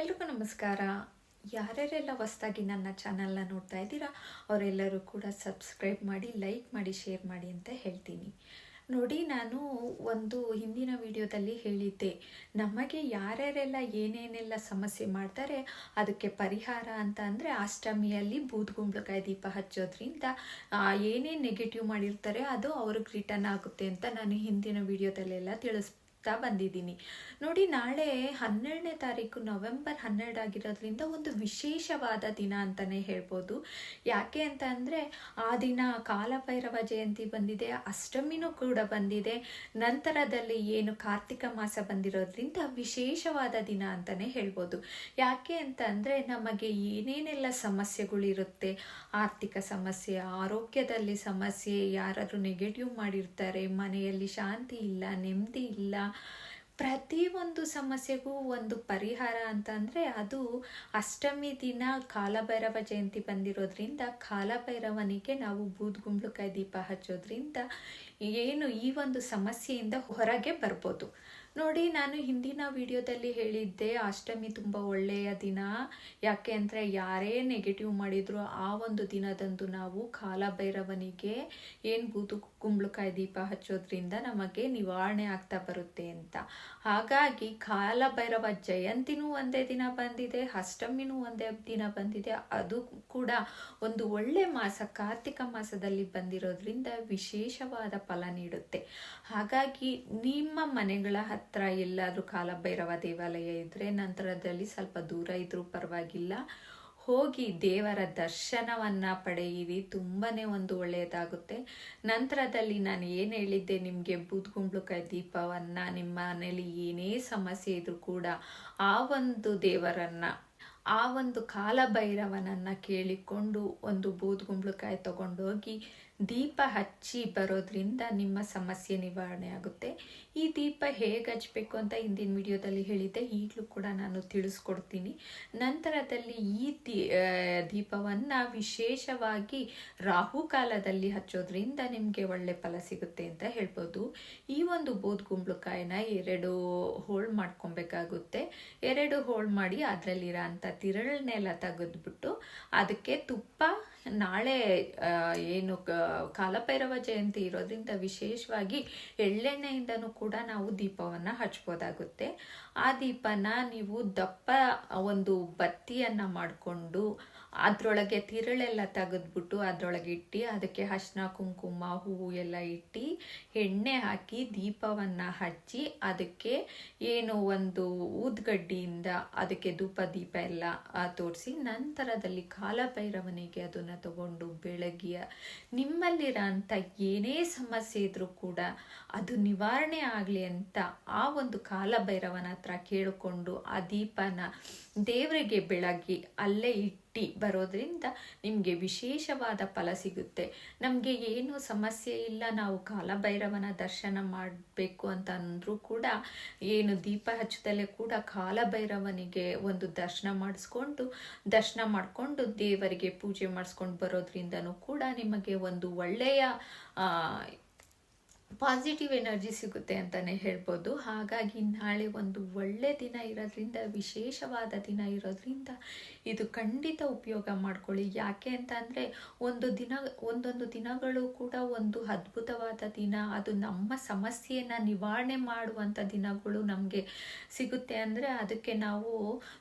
ಎಲ್ರಿಗೂ ನಮಸ್ಕಾರ. ಯಾರ್ಯಾರೆಲ್ಲ ಹೊಸ್ದಾಗಿ ನನ್ನ ಚಾನಲ್ನ ನೋಡ್ತಾ ಇದ್ದೀರಾ, ಅವರೆಲ್ಲರೂ ಕೂಡ ಸಬ್ಸ್ಕ್ರೈಬ್ ಮಾಡಿ ಲೈಕ್ ಮಾಡಿ ಶೇರ್ ಮಾಡಿ ಅಂತ ಹೇಳ್ತೀನಿ. ನೋಡಿ, ನಾನು ಒಂದು ಹಿಂದಿನ ವಿಡಿಯೋದಲ್ಲಿ ಹೇಳಿದ್ದೆ, ನಮಗೆ ಯಾರ್ಯಾರೆಲ್ಲ ಏನೇನೆಲ್ಲ ಸಮಸ್ಯೆ ಮಾಡ್ತಾರೆ, ಅದಕ್ಕೆ ಪರಿಹಾರ ಅಂತ ಅಂದರೆ ಅಷ್ಟಮಿಯಲ್ಲಿ ಬೂದ್ಗುಂಬಳಕಾಯಿ ದೀಪ ಹಚ್ಚೋದ್ರಿಂದ ಏನೇನು ನೆಗೆಟಿವ್ ಮಾಡಿರ್ತಾರೆ, ಅದು ಅವ್ರಿಗೆ ರಿಟರ್ನ್ ಆಗುತ್ತೆ ಅಂತ ನಾನು ಹಿಂದಿನ ವಿಡಿಯೋದಲ್ಲೆಲ್ಲ ತಿಳಿಸ್ ತಾ ಬಂದಿದ್ದೀನಿ. ನೋಡಿ, ನಾಳೆ ಹನ್ನೆರಡನೇ ತಾರೀಕು ನವೆಂಬರ್ ಹನ್ನೆರಡು ಆಗಿರೋದ್ರಿಂದ ಒಂದು ವಿಶೇಷವಾದ ದಿನ ಅಂತಲೇ ಹೇಳ್ಬೋದು. ಯಾಕೆ ಅಂತ ಅಂದರೆ, ಆ ದಿನ ಕಾಲಭೈರವ ಜಯಂತಿ ಬಂದಿದೆ, ಅಷ್ಟಮಿನೂ ಕೂಡ ಬಂದಿದೆ. ನಂತರದಲ್ಲಿ ಏನು ಕಾರ್ತಿಕ ಮಾಸ ಬಂದಿರೋದ್ರಿಂದ ವಿಶೇಷವಾದ ದಿನ ಅಂತಲೇ ಹೇಳ್ಬೋದು. ಯಾಕೆ ಅಂತ ಅಂದರೆ, ನಮಗೆ ಏನೇನೆಲ್ಲ ಸಮಸ್ಯೆಗಳಿರುತ್ತೆ, ಆರ್ಥಿಕ ಸಮಸ್ಯೆ, ಆರೋಗ್ಯದಲ್ಲಿ ಸಮಸ್ಯೆ, ಯಾರಾದರೂ ನೆಗೆಟಿವ್ ಮಾಡಿರ್ತಾರೆ, ಮನೆಯಲ್ಲಿ ಶಾಂತಿ ಇಲ್ಲ, ನೆಮ್ಮದಿ ಇಲ್ಲ ಪ್ರತಿಯೊಂದು ಸಮಸ್ಯೆಗೂ ಒಂದು ಪರಿಹಾರ ಅಂತ ಅಂದರೆ ಅದು ಅಷ್ಟಮಿ ದಿನ ಕಾಲಭೈರವ ಜಯಂತಿ ಬಂದಿರೋದ್ರಿಂದ ಕಾಲಭೈರವನಿಗೆ ನಾವು ಬೂದ್ಗುಂಬಳಕಾಯಿ ದೀಪ ಹಚ್ಚೋದ್ರಿಂದ ಏನು ಈ ಒಂದು ಸಮಸ್ಯೆಯಿಂದ ಹೊರಗೆ ಬರ್ಬೋದು. ನೋಡಿ, ನಾನು ಹಿಂದಿನ ವಿಡಿಯೋದಲ್ಲಿ ಹೇಳಿದ್ದೆ, ಅಷ್ಟಮಿ ತುಂಬ ಒಳ್ಳೆಯ ದಿನ. ಯಾಕೆ ಅಂದರೆ ಯಾರೇ ನೆಗೆಟಿವ್ ಮಾಡಿದ್ರು ಆ ಒಂದು ದಿನದಂದು ನಾವು ಕಾಲಭೈರವನಿಗೆ ಏನು ಬೂದು ಕುಂಬಳಕಾಯಿ ದೀಪ ಹಚ್ಚೋದ್ರಿಂದ ನಮಗೆ ನಿವಾರಣೆ ಆಗ್ತಾ ಬರುತ್ತೆ ಅಂತ. ಹಾಗಾಗಿ ಕಾಲಭೈರವ ಜಯಂತಿನೂ ಒಂದೇ ದಿನ ಬಂದಿದೆ, ಅಷ್ಟಮಿನೂ ಒಂದೇ ದಿನ ಬಂದಿದೆ. ಅದು ಕೂಡ ಒಂದು ಒಳ್ಳೆ ಮಾಸ, ಕಾರ್ತಿಕ ಮಾಸದಲ್ಲಿ ಬಂದಿರೋದ್ರಿಂದ ವಿಶೇಷವಾದ ಫಲ ನೀಡುತ್ತೆ. ಹಾಗಾಗಿ ನಿಮ್ಮ ಮನೆಗಳ ಹತ್ರ ಎಲ್ಲಾದರೂ ಕಾಲಭೈರವ ದೇವಾಲಯ ಇದ್ದರೆ ನಂತರದಲ್ಲಿ ಸ್ವಲ್ಪ ದೂರ ಇದ್ರೂ ಪರವಾಗಿಲ್ಲ. ಹೋಗಿ ದೇವರ ದರ್ಶನವನ್ನ ಪಡೆಯಿರಿ. ತುಂಬಾನೇ ಒಂದು ಒಳ್ಳೆಯದಾಗುತ್ತೆ. ನಂತರದಲ್ಲಿ ನಾನು ಏನು ಹೇಳಿದ್ದೆ, ನಿಮಗೆ ಬೂದ್ಗುಂಬ್ಳುಕಾಯಿ ದೀಪವನ್ನ ನಿಮ್ಮ ಮನೇಲಿ ಏನೇ ಸಮಸ್ಯೆ ಇದ್ರೂ ಕೂಡ ಆ ಒಂದು ದೇವರನ್ನ ಆ ಒಂದು ಕಾಲಭೈರವನನ್ನ ಕೇಳಿಕೊಂಡು ಒಂದು ಬೂದ್ಗುಂಬಳಕಾಯಿ ತಗೊಂಡೋಗಿ ದೀಪ ಹಚ್ಚಿ ಬರೋದ್ರಿಂದ ನಿಮ್ಮ ಸಮಸ್ಯೆ ನಿವಾರಣೆ ಆಗುತ್ತೆ. ಈ ದೀಪ ಹೇಗೆ ಹಚ್ಚಬೇಕು ಅಂತ ಹಿಂದಿನ ವಿಡಿಯೋದಲ್ಲಿ ಹೇಳಿದ್ದೆ. ಈಗಲೂ ಕೂಡ ನಾನು ತಿಳಿಸ್ಕೊಡ್ತೀನಿ. ನಂತರದಲ್ಲಿ ಈ ದೀಪವನ್ನು ವಿಶೇಷವಾಗಿ ರಾಹುಕಾಲದಲ್ಲಿ ಹಚ್ಚೋದ್ರಿಂದ ನಿಮಗೆ ಒಳ್ಳೆ ಫಲ ಸಿಗುತ್ತೆ ಅಂತ ಹೇಳ್ಬೋದು. ಈ ಬೂದ್ ಕುಂಬಳಕಾಯಿನ ಎರಡು ಹೋಳು ಮಾಡ್ಕೊಬೇಕಾಗುತ್ತೆ. ಎರಡು ಹೋಳು ಮಾಡಿ ಅದರಲ್ಲಿರೋ ಅಂಥ ತಿರುಳನ್ನೆಲ್ಲ ತೆಗೆದ್ಬಿಟ್ಟು ಅದಕ್ಕೆ ತುಪ್ಪ ನಾಳೆ ಏನು ಕಾಲಭೈರವ ಜಯಂತಿ ಇರೋದ್ರಿಂದ ವಿಶೇಷವಾಗಿ ಎಳ್ಳೆಣ್ಣೆಯಿಂದನೂ ಕೂಡ ನಾವು ದೀಪವನ್ನು ಹಚ್ಬೋದಾಗುತ್ತೆ. ಆ ದೀಪನ ನೀವು ದಪ್ಪ ಒಂದು ಬತ್ತಿಯನ್ನು ಮಾಡಿಕೊಂಡು ಅದರೊಳಗೆ ತಿರುಳೆಲ್ಲ ತೆಗೆದ್ಬಿಟ್ಟು ಅದರೊಳಗೆ ಇಟ್ಟು ಅದಕ್ಕೆ ಅರ್ಶಿನ, ಕುಂಕುಮ, ಹೂವು ಎಲ್ಲ ಇಟ್ಟು ಎಣ್ಣೆ ಹಾಕಿ ದೀಪವನ್ನು ಹಚ್ಚಿ ಅದಕ್ಕೆ ಏನು ಒಂದು ಊದ್ಗಡ್ಡಿಯಿಂದ ಅದಕ್ಕೆ ಧೂಪ ದೀಪ ಎಲ್ಲ ತೋರಿಸಿ ನಂತರದಲ್ಲಿ ಕಾಲಭೈರವನಿಗೆ ಅದನ್ನು ತಗೊಂಡು ಬೆಳಗ್ಗೆಯ ನಿಮ್ಮಲ್ಲಿರೋ ಅಂಥ ಏನೇ ಸಮಸ್ಯೆ ಇದ್ರೂ ಕೂಡ ಅದು ನಿವಾರಣೆ ಆಗಲಿ ಅಂತ ಆ ಒಂದು ಕಾಲಭೈರವನ ಹತ್ರ ಕೇಳಿಕೊಂಡು ಆ ದೀಪನ ದೇವರಿಗೆ ಬೆಳಗಿ ಅಲ್ಲೇ ಇಟ್ಟು ಬರೋದ್ರಿಂದ ನಿಮಗೆ ವಿಶೇಷವಾದ ಫಲ ಸಿಗುತ್ತೆ. ನಮಗೆ ಏನು ಸಮಸ್ಯೆ ಇಲ್ಲ, ನಾವು ಕಾಲಭೈರವನ ದರ್ಶನ ಮಾಡಬೇಕು ಅಂತ ಅಂದರೂ ಕೂಡ, ಏನು ದೀಪ ಹಚ್ಚದಲ್ಲೇ ಕೂಡ ಕಾಲಭೈರವನಿಗೆ ಒಂದು ದರ್ಶನ ಮಾಡಿಸ್ಕೊಂಡು, ದರ್ಶನ ಮಾಡಿಕೊಂಡು ದೇವರಿಗೆ ಪೂಜೆ ಮಾಡಿಸ್ಕೊಂಡು ಬರೋದ್ರಿಂದನೂ ಕೂಡ ನಿಮಗೆ ಒಂದು ಒಳ್ಳೆಯ ಪಾಸಿಟಿವ್ ಎನರ್ಜಿ ಸಿಗುತ್ತೆ ಅಂತಲೇ ಹೇಳ್ಬೋದು. ಹಾಗಾಗಿ ನಾಳೆ ಒಂದು ಒಳ್ಳೆ ದಿನ ಇರೋದ್ರಿಂದ, ವಿಶೇಷವಾದ ದಿನ ಇರೋದ್ರಿಂದ ಇದು ಖಂಡಿತ ಉಪಯೋಗ ಮಾಡ್ಕೊಳ್ಳಿ. ಯಾಕೆ ಅಂತ ಅಂದರೆ, ಒಂದು ದಿನ, ಒಂದೊಂದು ದಿನಗಳು ಕೂಡ ಒಂದು ಅದ್ಭುತವಾದ ದಿನ. ಅದು ನಮ್ಮ ಸಮಸ್ಯೆಯನ್ನು ನಿವಾರಣೆ ಮಾಡುವಂಥ ದಿನಗಳು ನಮಗೆ ಸಿಗುತ್ತೆ ಅಂದರೆ ಅದಕ್ಕೆ ನಾವು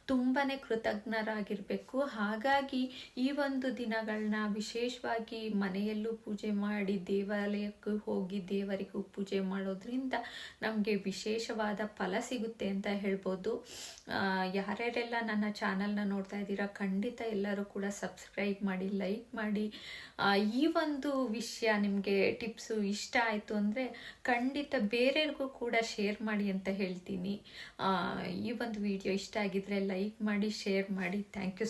ತುಂಬಾ ಕೃತಜ್ಞರಾಗಿರಬೇಕು. ಹಾಗಾಗಿ ಈ ಒಂದು ದಿನಗಳನ್ನ ವಿಶೇಷವಾಗಿ ಮನೆಯಲ್ಲೂ ಪೂಜೆ ಮಾಡಿ ದೇವಾಲಯಕ್ಕೂ ಹೋಗಿ ದೇವರಿಗೂ ಪೂಜೆ ಮಾಡೋದ್ರಿಂದ ನಮಗೆ ವಿಶೇಷವಾದ ಫಲ ಸಿಗುತ್ತೆ ಅಂತ ಹೇಳ್ಬೋದು. ಯಾರ್ಯಾರೆಲ್ಲ ನನ್ನ ಚಾನಲ್ನ ನೋಡ್ತಾ ಇದ್ದೀರಾ, ಖಂಡಿತ ಎಲ್ಲರೂ ಕೂಡ ಸಬ್ಸ್ಕ್ರೈಬ್ ಮಾಡಿ, ಲೈಕ್ ಮಾಡಿ. ಈ ಒಂದು ವಿಷಯ ನಿಮಗೆ ಟಿಪ್ಸು ಇಷ್ಟ ಆಯಿತು ಅಂದರೆ ಖಂಡಿತ ಬೇರೆಯವ್ರಿಗೂ ಕೂಡ ಶೇರ್ ಮಾಡಿ ಅಂತ ಹೇಳ್ತೀನಿ. ಈ ಒಂದು ವಿಡಿಯೋ ಇಷ್ಟ ಆಗಿದ್ರೆ ಲೈಕ್ ಮಾಡಿ, ಶೇರ್ ಮಾಡಿ. Thank you